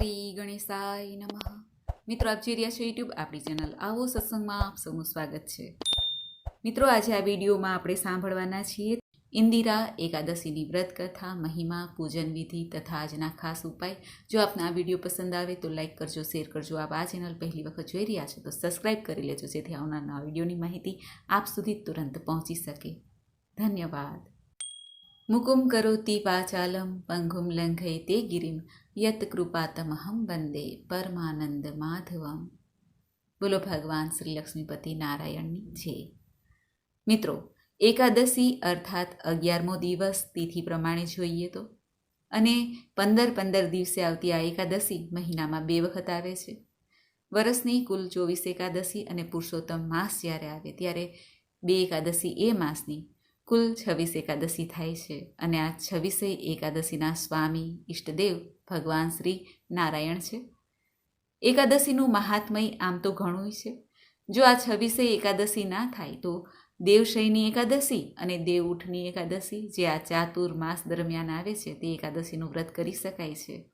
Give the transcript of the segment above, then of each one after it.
શ્રી ગણેશાય નમઃ. મિત્રો, આપ જોઈ રહ્યા છો યુટ્યુબ આપણી ચેનલ આવો સત્સંગમાં આપ સૌનું સ્વાગત છે. મિત્રો, આજે આ વિડીયોમાં આપણે સાંભળવાના છીએ ઇન્દિરા એકાદશીની વ્રત કથા, મહિમા, પૂજન વિધિ તથા આજના ખાસ ઉપાય. જો આપને આ વીડિયો પસંદ આવે તો લાઇક કરજો, શેર કરજો. આપ આ ચેનલ પહેલી વખત જોઈ રહ્યા છો તો સબસ્ક્રાઇબ કરી લેજો જેથી આવનાર વિડીયોની માહિતી આપ સુધી તુરંત પહોંચી શકે. ધન્યવાદ. મુકુમ કરોતિ વાચાલમ પંગુમ લંઘયતે ગિરિમ યત કૃપાતમહમ વંદે પરમાનંદ માધવમ બોલો ભગવાન શ્રી લક્ષ્મીપતિ નારાયણની છે મિત્રો એકાદશી અર્થાત અગિયારમો દિવસ તિથિ પ્રમાણે જોઈએ તો? અને પંદર પંદર દિવસે આવતી આ એકાદશી મહિનામાં બે વખત આવે છે. વર્ષની કુલ ચોવીસ એકાદશી અને પુરુષોત્તમ માસ જ્યારે આવે, ત્યારે બે એકાદશી એ માસની કુલ છવ્વીસ એકાદશી થાય છે અને આ છવ્વીસે એકાદશીના સ્વામી ઈષ્ટદેવ ભગવાન શ્રી નારાયણ છે. એકાદશીનું મહાત્મય આમ તો ઘણું છે. જો આ છવ્વીસે એકાદશી ના થાય તો દેવશયની એકાદશી અને દેવઉઠની એકાદશી જે આ ચાતુર માસ દરમિયાન આવે છે તે એકાદશીનું વ્રત કરી શકાય છે.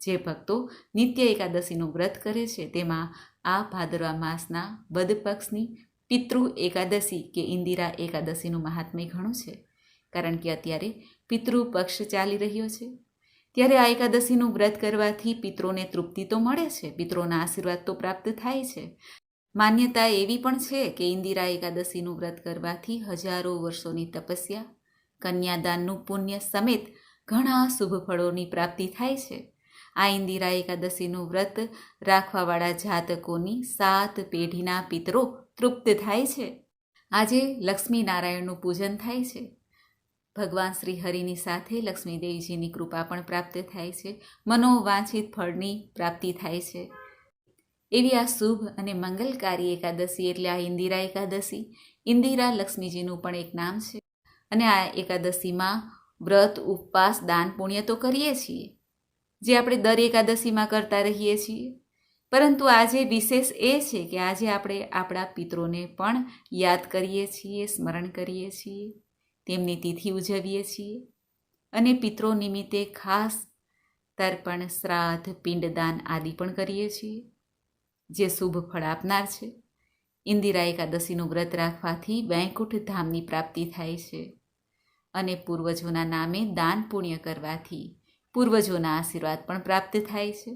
જે ભક્તો નિત્ય એકાદશીનું વ્રત કરે છે તેમાં આ ભાદરવા માસના વદ પક્ષની પિતૃ એકાદશી કે ઇન્દિરા એકાદશીનું મહાત્મ્ય ઘણું છે, કારણ કે અત્યારે પિતૃ પક્ષ ચાલી રહ્યો છે. ત્યારે આ એકાદશીનું વ્રત કરવાથી પિત્રોને તૃપ્તિ તો મળે છે પિત્રોના આશીર્વાદ તો પ્રાપ્ત થાય છે. માન્યતા એવી પણ છે કે ઇન્દિરા એકાદશીનું વ્રત કરવાથી હજારો વર્ષોની તપસ્યા, કન્યાદાનનું પુણ્ય સમેત ઘણા શુભ ફળોની પ્રાપ્તિ થાય છે. આ ઇન્દિરા એકાદશીનું વ્રત રાખવાવાળા જાતકોની સાત પેઢીના પિતરો તૃપ્ત થાય છે. આજે લક્ષ્મી નારાયણનું પૂજન થાય છે. ભગવાન શ્રી હરિની સાથે લક્ષ્મીદેવીજીની કૃપા પણ પ્રાપ્ત થાય છે. મનોવાંછિત ફળની પ્રાપ્તિ થાય છે. એવી આ શુભ અને મંગલકારી એકાદશી એટલે આ ઇન્દિરા એકાદશી. ઇન્દિરા લક્ષ્મીજીનું પણ એક નામ છે. અને આ એકાદશીમાં વ્રત, ઉપવાસ, દાન, પુણ્ય તો કરીએ છીએ. જે આપણે દર એકાદશીમાં કરતા રહીએ છીએ. પરંતુ આજે વિશેષ એ છે કે આજે આપણે આપણા પિત્રોને પણ યાદ કરીએ છીએ, સ્મરણ કરીએ છીએ, તેમની તિથિ ઉજવીએ છીએ અને પિત્રો નિમિત્તે ખાસ તર્પણ, શ્રાદ્ધ, પિંડદાન આદિ પણ કરીએ છીએ. જે શુભ ફળ આપનાર છે. ઇન્દિરા એકાદશીનું વ્રત રાખવાથી વૈકુંઠ ધામની પ્રાપ્તિ થાય છે અને પૂર્વજોના નામે દાન પુણ્ય કરવાથી પૂર્વજોના આશીર્વાદ પણ પ્રાપ્ત થાય છે.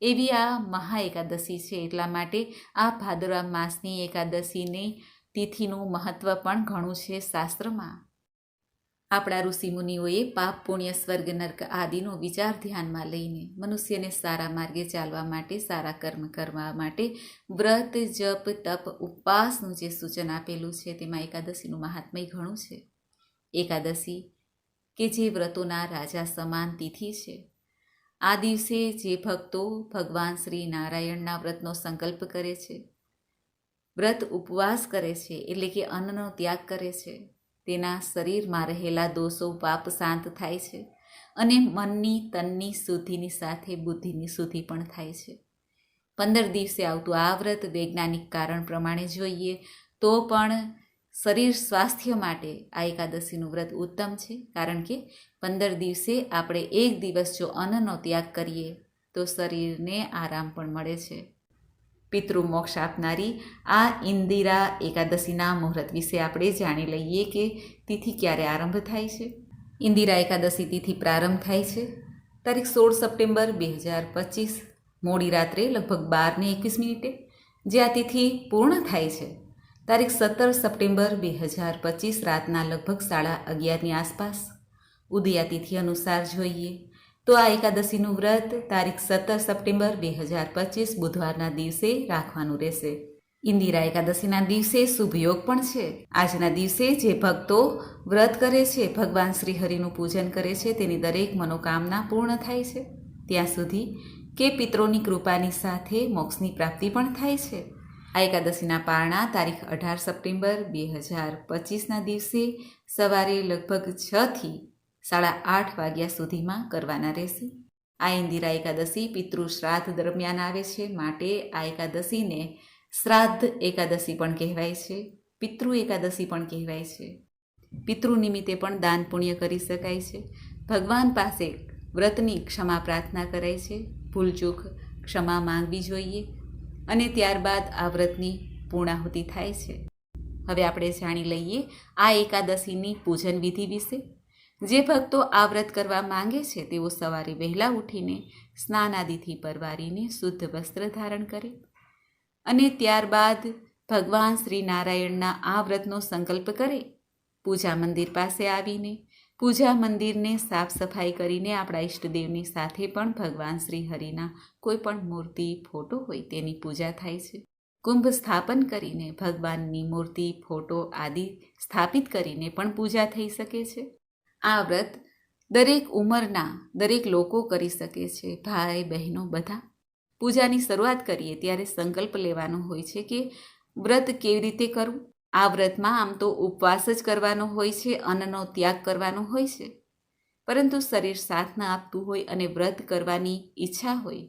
એવી આ મહા એકાદશી છે. એટલા માટે આ ભાદરવા માસની એકાદશીની તિથિનું મહત્ત્વ પણ ઘણું છે શાસ્ત્રમાં. આપણા ઋષિમુનિઓએ પાપ, પુણ્ય, સ્વર્ગ, નર્ક આદિનો વિચાર ધ્યાનમાં લઈને મનુષ્યને સારા માર્ગે ચાલવા માટે, સારા કર્મ કરવા માટે વ્રત, જપ, તપ, ઉપવાસનું જે સૂચન આપેલું છે તેમાં એકાદશીનું મહાત્મય ઘણું છે. એકાદશી કે જે વ્રતોના રાજા સમાન તિથિ છે. આ દિવસે જે ભક્તો ભગવાન શ્રી નારાયણના વ્રતનો સંકલ્પ કરે છે, વ્રત ઉપવાસ કરે છે, એટલે કે અન્નનો ત્યાગ કરે છે, તેના શરીરમાં રહેલા દોષો પાપ શાંત થાય છે અને મનની તનની શુદ્ધિની સાથે બુદ્ધિની શુદ્ધિ પણ થાય છે. પંદર દિવસે આવતું આ વ્રત વૈજ્ઞાનિક કારણ પ્રમાણે જોઈએ તો પણ શરીર સ્વાસ્થ્ય માટે આ એકાદશીનું વ્રત ઉત્તમ છે, કારણ કે પંદર દિવસે આપણે એક દિવસ જો અન્નનો ત્યાગ કરીએ, તો શરીરને આરામ પણ મળે છે. પિતૃમોક્ષ આપનારી આ ઇન્દિરા એકાદશીના મુહૂર્ત વિશે આપણે જાણી લઈએ કે તિથિ ક્યારે આરંભ થાય છે. ઇન્દિરા એકાદશી તિથિ પ્રારંભ થાય છે. તારીખ સોળ સપ્ટેમ્બર બે હજાર પચીસ, મોડી રાત્રે લગભગ બારને એકવીસ મિનિટે, જે આ તિથિ પૂર્ણ થાય છે. તારીખ સત્તર સપ્ટેમ્બર બે હજાર પચીસ રાતના લગભગ સાડા અગિયારની આસપાસ. ઉદયાતિથિ અનુસાર જોઈએ તો આ એકાદશીનું વ્રત તારીખ સત્તર સપ્ટેમ્બર બે હજાર પચીસ બુધવારના દિવસે રાખવાનું રહેશે. ઇન્દિરા એકાદશીના દિવસે શુભ યોગ પણ છે. આજના દિવસે જે ભક્તો વ્રત કરે છે, ભગવાન શ્રી હરિનું પૂજન કરે છે, તેની દરેક મનોકામના પૂર્ણ થાય છે. ત્યાં સુધી કે પિત્રોની કૃપાની સાથે મોક્ષની પ્રાપ્તિ પણ થાય છે. આ એકાદશીના પારણા તારીખ અઢાર સપ્ટેમ્બર બે હજાર પચીસના દિવસે સવારે લગભગ છથી સાડા આઠ વાગ્યા સુધીમાં કરવાના રહેશે. આ ઇન્દિરા એકાદશી પિતૃ શ્રાદ્ધ દરમિયાન આવે છે. માટે આ એકાદશીને શ્રાદ્ધ એકાદશી પણ કહેવાય છે. પિતૃ એકાદશી પણ કહેવાય છે. પિતૃ નિમિત્તે પણ દાન પુણ્ય કરી શકાય છે. ભગવાન પાસે વ્રતની ક્ષમા પ્રાર્થના કરાય છે. ભૂલચૂક ક્ષમા માંગવી જોઈએ. અને ત્યારબાદ આ વ્રતની પૂર્ણાહુતિ થાય છે. હવે આપણે જાણી લઈએ આ એકાદશીની પૂજન વિધિ વિશે. જે ભક્તો આ વ્રત કરવા માંગે છે, તેઓ સવારે વહેલા ઉઠીને સ્નાન આદિથી પરવારીને શુદ્ધ વસ્ત્ર ધારણ કરે. અને ત્યારબાદ ભગવાન શ્રી નારાયણના આ વ્રતનો સંકલ્પ કરે. પૂજા મંદિર પાસે આવીને પૂજા મંદિરને સાફ સફાઈ કરીને આપણા ઈષ્ટદેવની સાથે પણ ભગવાન શ્રી હરિના કોઈ પણ મૂર્તિ, ફોટો હોય તેની પૂજા થાય છે. કુંભ સ્થાપન કરીને ભગવાનની મૂર્તિ, ફોટો આદિ સ્થાપિત કરીને પણ પૂજા થઈ શકે છે. આ વ્રત દરેક ઉંમરના દરેક લોકો કરી શકે છે, ભાઈ, બહેનો બધા. પૂજાની શરૂઆત કરીએ ત્યારે સંકલ્પ લેવાનો હોય છે કે વ્રત કેવી રીતે કરવું? આ વ્રતમાં આમ તો ઉપવાસ જ કરવાનો હોય છે, અન્નનો ત્યાગ કરવાનો હોય છે. પરંતુ શરીર સાથ ના આપતું હોય અને વ્રત કરવાની ઈચ્છા હોય,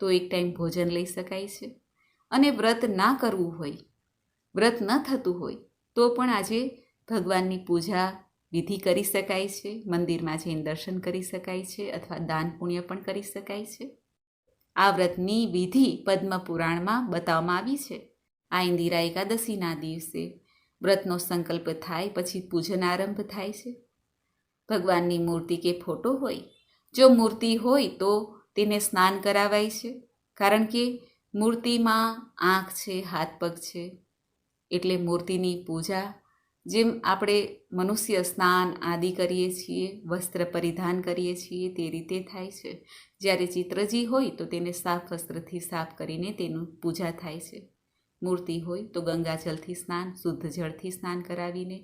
તો એક ટાઈમ ભોજન લઈ શકાય છે. અને વ્રત ના કરવું હોય, વ્રત ન થતું હોય, તો પણ આજે ભગવાનની પૂજા વિધિ કરી શકાય છે, મંદિરમાં જઈને દર્શન કરી શકાય છે અથવા દાન પુણ્ય પણ કરી શકાય છે. આ વ્રતની વિધિ પદ્મ પુરાણમાં બતાવવામાં આવી છે. આ ઇન્દિરા એકાદશીના દિવસે વ્રતનો સંકલ્પ થાય, પછી પૂજન આરંભ થાય છે. ભગવાનની મૂર્તિ કે ફોટો હોય, જો મૂર્તિ હોય તો તેને સ્નાન કરાવાય છે. કારણ કે મૂર્તિમાં આંખ છે, હાથ પગ છે, એટલે મૂર્તિની પૂજા, જેમ આપણે મનુષ્ય સ્નાન આદિ કરીએ છીએ, વસ્ત્ર પરિધાન કરીએ છીએ, તે રીતે થાય છે. જ્યારે ચિત્રજી હોય તો તેને સાફ વસ્ત્રથી સાફ કરીને તેનું પૂજા થાય છે. મૂર્તિ હોય તો ગંગાજળથી સ્નાન, શુદ્ધ જળથી સ્નાન કરાવીને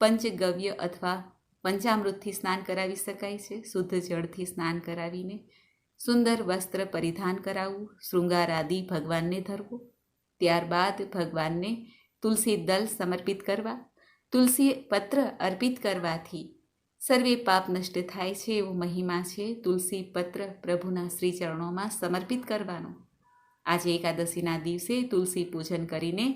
પંચગવ્ય અથવા પંચામૃતથી સ્નાન કરાવી શકાય છે. શુદ્ધ જળથી સ્નાન કરાવીને સુંદર વસ્ત્ર પરિધાન કરાવવું, શૃંગાર આદિ ભગવાનને ધરવું. ત્યારબાદ ભગવાનને તુલસી દલ સમર્પિત કરવા. તુલસી પત્ર અર્પિત કરવાથી સર્વે પાપ નષ્ટ થાય છે એવો મહિમા છે. તુલસી પત્ર પ્રભુના શ્રી ચરણોમાં સમર્પિત કરવાનો. આજે એકાદશીના દિવસે તુલસી પૂજન કરીને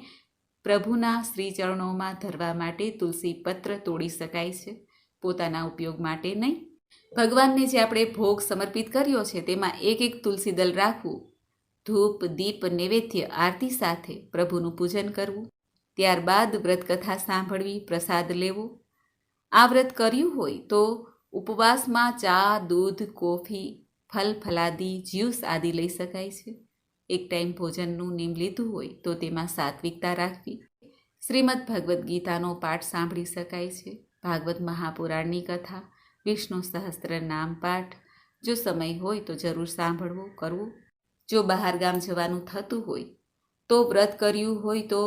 પ્રભુના શ્રીચરણોમાં ધરવા માટે તુલસી પત્ર તોડી શકાય છે. પોતાના ઉપયોગ માટે નહીં. ભગવાનને જે આપણે ભોગ સમર્પિત કર્યો છે, તેમાં એક એક તુલસી દલ રાખવું, ધૂપ, દીપ, નૈવેદ્ય આરતી સાથે પ્રભુનું પૂજન કરવું, ત્યારબાદ વ્રતકથા સાંભળવી, પ્રસાદ લેવો. આ વ્રત કર્યું હોય તો ઉપવાસમાં ચા, દૂધ, કોફી, ફલ, ફલાદી, જ્યુસ આદિ લઈ શકાય છે. એક ટાઈમ ભોજનનું નિયમ લીધું હોય તો તેમાં સાત્વિકતા રાખવી. શ્રીમદ ભગવદ્ ગીતાનો પાઠ સાંભળી શકાય છે. ભાગવત મહાપુરાણની કથા, વિષ્ણુ સહસ્ત્ર નામ પાઠ. જો સમય હોય તો જરૂર સાંભળવું, કરવું. જો બહાર ગામ જવાનું થતું હોય તો વ્રત કર્યું હોય તો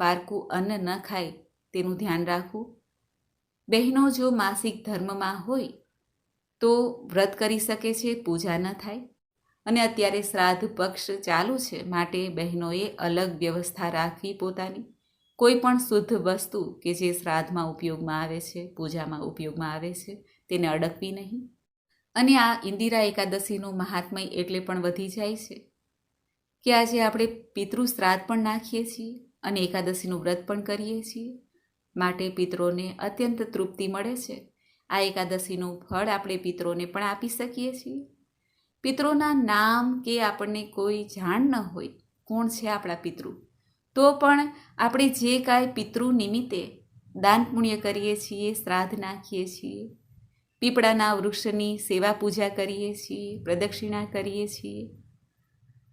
પારકું અન્ન ન ખાય, તેનું ધ્યાન રાખવું. બહેનો જો માસિક ધર્મમાં હોય તો વ્રત કરી શકે છે, પૂજા ન થાય. અને અત્યારે શ્રાદ્ધ પક્ષ ચાલુ છે. માટે બહેનોએ અલગ વ્યવસ્થા રાખવી પોતાની. કોઈ પણ શુદ્ધ વસ્તુ કે જે શ્રાદ્ધમાં ઉપયોગમાં આવે છે, પૂજામાં ઉપયોગમાં આવે છે, તેને અડકવી નહીં. અને આ ઇન્દિરા એકાદશીનું મહાત્મય એટલે પણ વધી જાય છે કે આજે આપણે પિતૃ શ્રાદ્ધ પણ નાખીએ છીએ અને એકાદશીનું વ્રત પણ કરીએ છીએ. માટે પિત્રોને અત્યંત તૃપ્તિ મળે છે. આ એકાદશીનું ફળ આપણે પિત્રોને પણ આપી શકીએ છીએ. પિતરોના નામ કે આપણને કોઈ જાણ ન હોય, કોણ છે આપણા પિતૃ? તો પણ આપણે જે કાંઈ પિતૃ નિમિત્તે દાન પુણ્ય કરીએ છીએ, શ્રાદ્ધ નાખીએ છીએ, પીપળાના વૃક્ષની સેવા પૂજા કરીએ છીએ, પ્રદક્ષિણા કરીએ છીએ,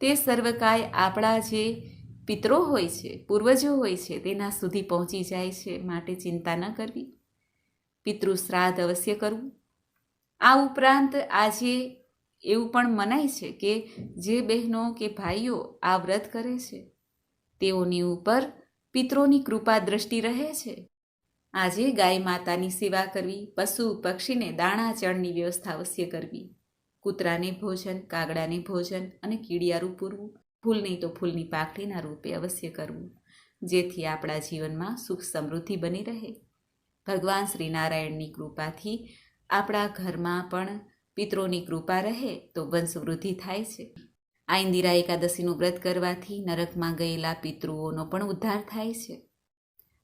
તે સર્વકાય આપણા જે પિતરો હોય છે, પૂર્વજો હોય છે, તેના સુધી પહોંચી જાય છે માટે ચિંતા ન કરવી. પિતૃ શ્રાદ્ધ અવશ્ય કરવું. આ ઉપરાંત આજે એવું પણ મનાય છે કે જે બહેનો કે ભાઈઓ આ વ્રત કરે છે, તેઓની ઉપર પિત્રોની કૃપા દ્રષ્ટિ રહે છે. આજે ગાય માતાની સેવા કરવી, પશુ પક્ષીને દાણા ચણની વ્યવસ્થા અવશ્ય કરવી. કૂતરાને ભોજન, કાગડાને ભોજન અને કીડિયારું પૂરવું, ફૂલ નહીં તો ફૂલની પાકડીના રૂપે અવશ્ય કરવું, જેથી આપણા જીવનમાં સુખ સમૃદ્ધિ બની રહે. ભગવાન શ્રી નારાયણની કૃપાથી આપણા ઘરમાં પણ પિતરોની કૃપા રહે તો વંશવૃદ્ધિ થાય છે. આ ઇન્દિરા એકાદશીનું વ્રત કરવાથી નરકમાં ગયેલા પિતૃઓનો પણ ઉદ્ધાર થાય છે.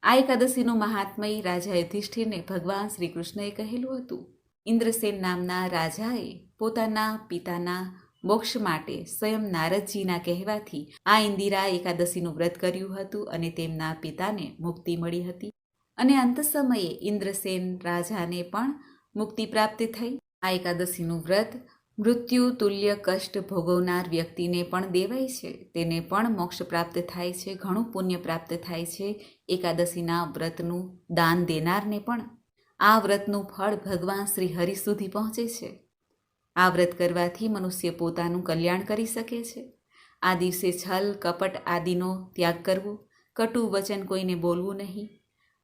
આ એકાદશીનું મહાત્મય રાજા યુધિષ્ઠિરને ભગવાન શ્રી કૃષ્ણએ કહેલું હતું, ઇન્દ્રસેન નામના રાજાએ પોતાના પિતાના મોક્ષ માટે સ્વયં નારદજીના કહેવાથી આ ઇન્દિરા એકાદશીનું વ્રત કર્યું હતું અને તેમના પિતાને મુક્તિ મળી હતી. અને અંત સમયે ઇન્દ્રસેન રાજાને પણ મુક્તિ પ્રાપ્ત થઈ. આ એકાદશીનું વ્રત મૃત્યુ, તુલ્ય, કષ્ટ ભોગવનાર વ્યક્તિને પણ દેવાય છે. તેને પણ મોક્ષ પ્રાપ્ત થાય છે, ઘણું પુણ્ય પ્રાપ્ત થાય છે એકાદશીના વ્રતનું દાન દેનારને પણ. આ વ્રતનું ફળ ભગવાન શ્રી હરિ સુધી પહોંચે છે. આ વ્રત કરવાથી મનુષ્ય પોતાનું કલ્યાણ કરી શકે છે. આ દિવસે છલ, કપટ આદિનો ત્યાગ કરવો, કટુ વચન કોઈને બોલવું નહીં.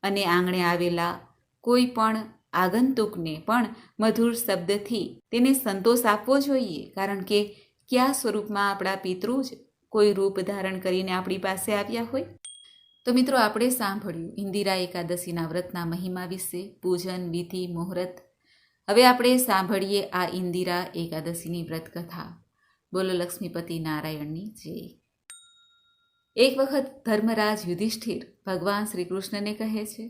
અને આંગણે આવેલા કોઈ પણ આગંતુકને પણ મધુર શબ્દથી તેને સંતોષ આપવો જોઈએ, કારણ કે કયા સ્વરૂપમાં આપણા પિતૃ જ કોઈ રૂપ ધારણ કરીને આપણી પાસે આવ્યા હોય? તો મિત્રો, આપણે સાંભળ્યું ઇન્દિરા એકાદશીના વ્રતના મહિમા વિશે, પૂજન, વિધિ, મુહૂર્ત. હવે આપણે સાંભળીએ આ ઇન્દિરા એકાદશીની વ્રતકથા. બોલો લક્ષ્મીપતિ નારાયણની જય એક વખત ધર્મરાજ યુધિષ્ઠિર ભગવાન શ્રી કૃષ્ણને કહે છે,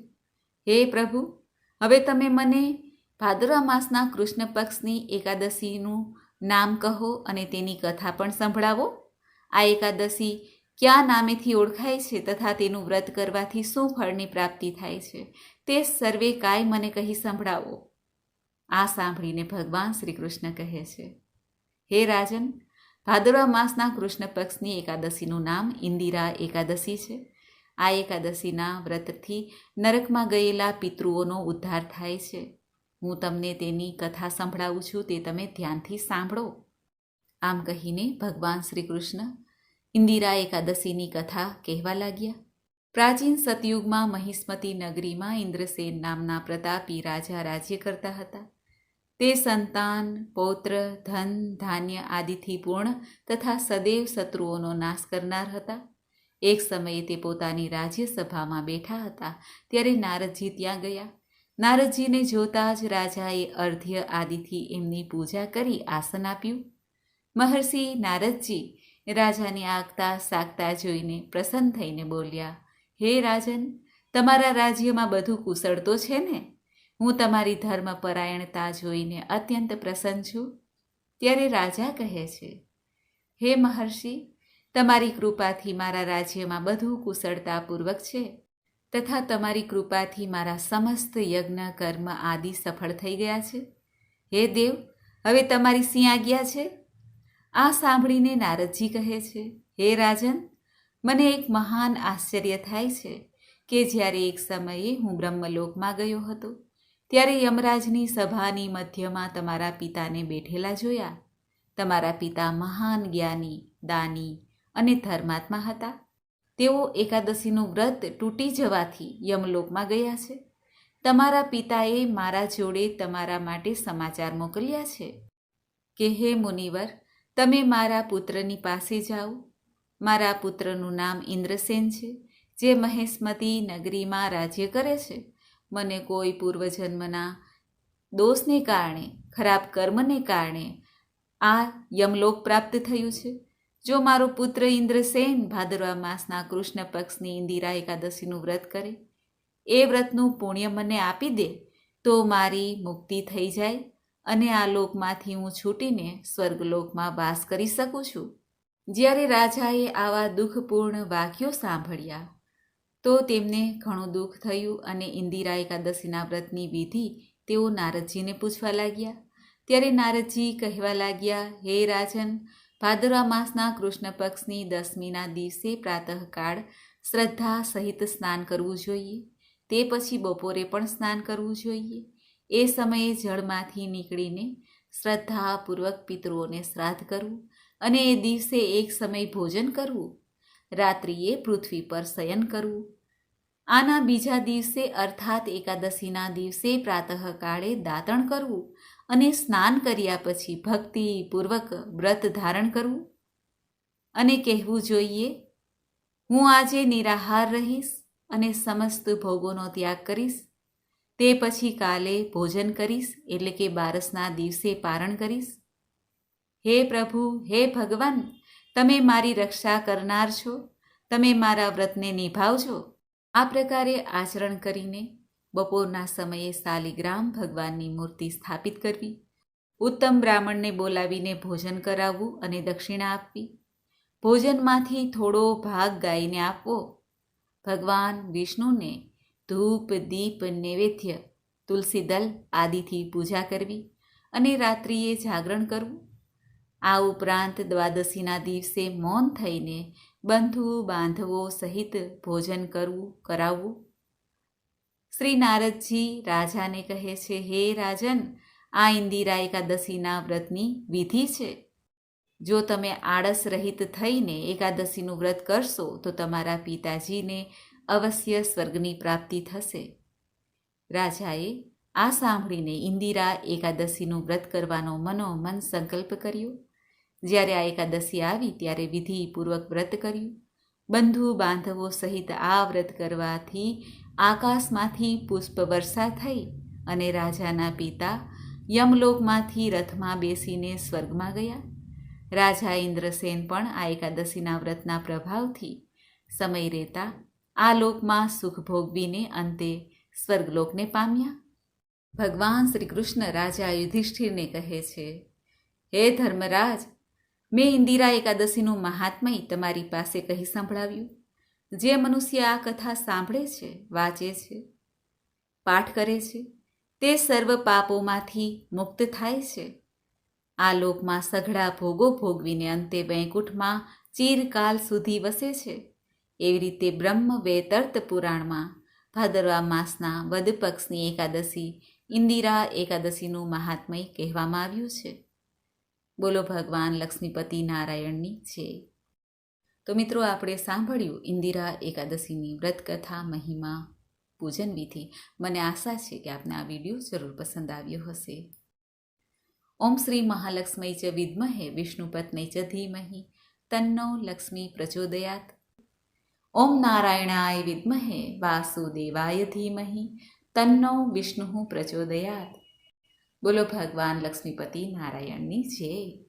હે પ્રભુ હવે તમે મને ભાદરવા માસના કૃષ્ણ પક્ષની એકાદશીનું નામ કહો અને તેની કથા પણ સંભળાવો. આ એકાદશી કયા નામેથી ઓળખાય છે તથા તેનું વ્રત કરવાથી શું ફળની પ્રાપ્તિ થાય છે તે સર્વે કાંઈ મને કહી સંભળાવો. આ સાંભળીને ભગવાન શ્રી કૃષ્ણ કહે છે, હે રાજન, ભાદરવા માસના કૃષ્ણ પક્ષની એકાદશીનું નામ ઇન્દિરા એકાદશી છે. આ એકાદશીના વ્રતથી નરકમાં ગયેલા પિતૃઓનો ઉદ્ધાર થાય છે. હું તમને તેની કથા સંભળાવું છું, તે તમે ધ્યાનથી સાંભળો. આમ કહીને ભગવાન શ્રી કૃષ્ણ ઇન્દિરા એકાદશીની કથા કહેવા લાગ્યા. પ્રાચીન સતયુગમાં મહિસ્મતી નગરીમાં ઇન્દ્રસેન નામના પ્રતાપી રાજા રાજ્ય કરતા હતા. તે સંતાન, પૌત્ર, ધન, ધાન્ય આદિથી પૂર્ણ તથા સદૈવ શત્રુઓનો નાશ કરનાર હતા. એક સમયે તે પોતાની રાજ્યસભામાં બેઠા હતા. ત્યારે નારદજી ત્યાં ગયા. નારદજીને જોતા જ રાજાએ અર્ધ્ય આદિથી એમની પૂજા કરી આસન આપ્યું. મહર્ષિ નારદજી, રાજાને આગતા સાગતા જોઈને પ્રસન્ન થઈને બોલ્યા, હે રાજન, તમારા રાજ્યમાં બધું કુશળ તો છે ને? હું તમારી ધર્મપરાયણતા જોઈને અત્યંત પ્રસન્ન છું. ત્યારે રાજા કહે છે, હે મહર્ષિ તમારી કૃપાથી મારા રાજ્યમાં બધું કુશળતાપૂર્વક છે તથા તમારી કૃપાથી મારા સમસ્ત યજ્ઞ, કર્મ આદિ સફળ થઈ ગયા છે. હે દેવ, હવે તમારી સિંહ આજ્ઞા છે? આ સાંભળીને નારદજી કહે છે, હે રાજન, મને એક મહાન આશ્ચર્ય થાય છે કે જ્યારે એક સમયે હું બ્રહ્મલોકમાં ગયો હતો, ત્યારે યમરાજની સભાની મધ્યમાં તમારા પિતાને બેઠેલા જોયા. તમારા પિતા મહાન જ્ઞાની, દાની અને ધર્માત્મા હતા. તેઓ એકાદશીનું વ્રત તૂટી જવાથી યમલોકમાં ગયા છે. તમારા પિતાએ મારા જોડે તમારા માટે સમાચાર મોકલ્યા છે. કે હે મુનિવર, તમે મારા પુત્રની પાસે જાઓ. મારા પુત્રનું નામ ઇન્દ્રસેન છે, જે મહેશમતી નગરીમાં રાજ્ય કરે છે. મને કોઈ પૂર્વજન્મના દોષને કારણે, ખરાબ કર્મને કારણે આ યમલોક પ્રાપ્ત થયું છે. જો મારો પુત્ર ઇન્દ્રસેન ભાદરવા માસના કૃષ્ણ પક્ષની ઇન્દિરા એકાદશીનું વ્રત કરે, એ વ્રતનું પુણ્ય મને આપી દે, તો મારી મુક્તિ થઈ જાય અને આ લોકમાંથી હું છૂટીને સ્વર્ગલોકમાં વાસ કરી શકું છું. જ્યારે રાજાએ આવા દુઃખપૂર્ણ વાક્યો સાંભળ્યા, તો તેમને ઘણું દુઃખ થયું અને ઇન્દિરા એકાદશીના વ્રતની વિધિ તેઓ નારદજીને પૂછવા લાગ્યા. ત્યારે નારદજી કહેવા લાગ્યા, હે રાજન ભાદરવા માસના કૃષ્ણ પક્ષની દસમીના દિવસે પ્રાતઃકાળ શ્રદ્ધા સહિત સ્નાન કરવું જોઈએ. તે પછી બપોરે પણ સ્નાન કરવું જોઈએ. એ સમયે જળમાંથી નીકળીને શ્રદ્ધાપૂર્વક પિતૃઓને શ્રાદ્ધ કરવું અને એ દિવસે એક સમય ભોજન કરવું. રાત્રિએ પૃથ્વી પર શયન કરવું. આના બીજા દિવસે અર્થાત એકાદશીના દિવસે પ્રાતઃકાળે દાતણ કરવું. અને સ્નાન કર્યા પછી ભક્તિપૂર્વક વ્રત ધારણ કરવું અને કહેવું જોઈએ, હું આજે નિરાહાર રહીશ અને સમસ્ત ભોગોનો ત્યાગ કરીશ. તે પછી કાલે ભોજન કરીશ, એટલે કે બારસના દિવસે પારણ કરીશ. હે પ્રભુ, હે ભગવાન, તમે મારી રક્ષા કરનાર છો. તમે મારા વ્રતને નિભાવજો. આ પ્રકારે આચરણ કરીને બપોરના સમયે શાલિગ્રામ ભગવાનની મૂર્તિ સ્થાપિત કરવી, ઉત્તમ બ્રાહ્મણને બોલાવીને ભોજન કરાવવું અને દક્ષિણા આપવી, ભોજનમાંથી થોડો ભાગ ગાયને આપવો. ભગવાન વિષ્ણુને ધૂપ, દીપ, નૈવેદ્ય, તુલસી દલ આદિથી પૂજા કરવી અને રાત્રિએ જાગરણ કરવું. આ ઉપરાંત દ્વાદશીના દિવસે મૌન થઈને બંધુ બાંધવો સહિત ભોજન કરવું, કરાવવું. શ્રી નારદજી રાજાને કહે છે, હે રાજન, આ ઇન્દિરા એકાદશીના વ્રતની વિધિ છે. જો તમે આળસ રહિત થઈને એકાદશીનું વ્રત કરશો, તો તમારા પિતાજીને અવશ્ય સ્વર્ગની પ્રાપ્તિ થશે. રાજાએ આ સાંભળીને ઇન્દિરા એકાદશીનું વ્રત કરવાનો મનોમન સંકલ્પ કર્યો. જ્યારે આ એકાદશી આવી, ત્યારે વિધિપૂર્વક વ્રત કર્યું. બંધુ બાંધવો સહિત આ વ્રત કરવાથી આકાશમાંથી પુષ્પ વર્ષા થઈ અને રાજાના પિતા યમલોકમાંથી રથમાં બેસીને સ્વર્ગમાં ગયા. રાજા ઇન્દ્રસેન પણ આ એકાદશીના વ્રતના પ્રભાવથી સમય રહેતા આ લોકમાં સુખ ભોગવીને અંતે સ્વર્ગલોકને પામ્યા. ભગવાન શ્રી કૃષ્ણ રાજા યુધિષ્ઠિરને કહે છે, હે ધર્મરાજ, મેં ઇન્દિરા એકાદશીનું મહાત્મય તમારી પાસે કહી સંભળાવ્યું. જે મનુષ્ય આ કથા સાંભળે છે, વાંચે છે, પાઠ કરે છે, તે સર્વ પાપોમાંથી મુક્ત થાય છે. આ લોકમાં સઘળા ભોગો ભોગવીને અંતે વૈકુંઠમાં ચિરકાલ સુધી વસે છે. એવી રીતે બ્રહ્મ વેતર્ત પુરાણમાં ભાદરવા માસના વદ પક્ષની એકાદશી, ઇન્દિરા એકાદશીનું મહાત્મય કહેવામાં આવ્યું છે. બોલો ભગવાન લક્ષ્મીપતિ નારાયણની છે તો મિત્રો, આપણે સાંભળ્યું ઇન્દિરા એકાદશીની વ્રતકથા, મહિમા, પૂજન વિધિ. મને આશા છે કે આપને આ વીડિયો જરૂર પસંદ આવ્યો હશે. ઓમ શ્રી મહાલક્ષ્મી ચ વિદ્મહે વિષ્ણુપત્ની ચ ધીમહિ તન્નો લક્ષ્મી પ્રચોદયાત. ઓમ નારાયણાય વિદ્મહે વાસુદેવાય ધીમહિ તન્નો વિષ્ણુ પ્રચોદયાત. બોલો ભગવાન લક્ષ્મીપતિ નારાયણની જય.